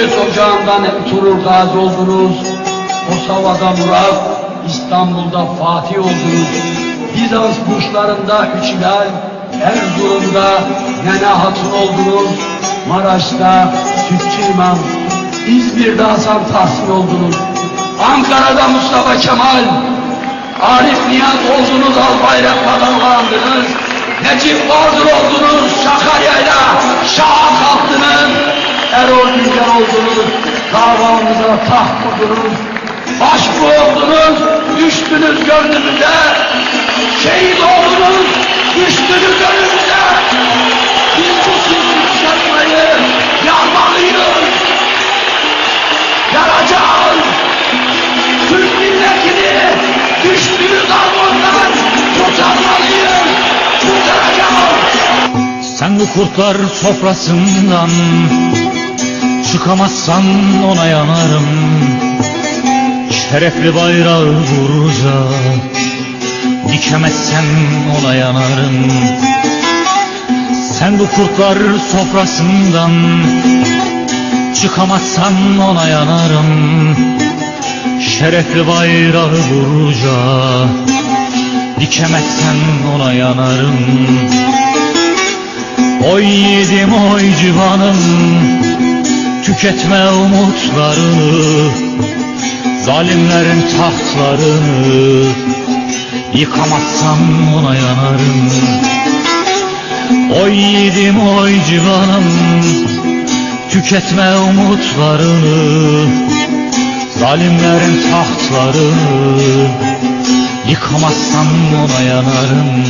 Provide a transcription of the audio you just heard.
Söğüt ocağından Ertuğrul Gazi oldunuz. Kosova'da Murat, İstanbul'da Fatih oldunuz. Bizans burçlarında Üç Hilal, Erzurum'da Nene Hatun oldunuz. Maraş'ta Sütçü İmam, İzmir'de Hasan Tahsin oldunuz. Ankara'da Mustafa Kemal, Arif Nihat oldunuz, Albayrak'la dalgalandınız. Necip Ordur oldunuz, Sakarya'yla şaha kalktınız. Güncel oldunuz, davamıza taht kurdunuz. Başbu oldunuz, düştünüz gönlümüze. Şehit oldunuz, düştünüz önümüze. Biz bu sizin kuşatmayı yapmalıyız. Yaracağız. Türk milletini düştüğü darboğazdan kurtarmalıyız. Kurtaracağız. Sen bu kurtlar sofrasından Çıkamazsan ona yanarım. Şerefli bayrağı vuracak Dikemezsen ona yanarım. Sen bu kurtlar sofrasından Çıkamazsan ona yanarım. Şerefli bayrağı vuracak Dikemezsen ona yanarım. Oy yedim oy civanım Tüketme umutlarını Zalimlerin tahtlarını Yıkamazsam ona yanarım. Oy yedim oy civanım Tüketme umutlarını Zalimlerin tahtlarını Yıkamazsam ona yanarım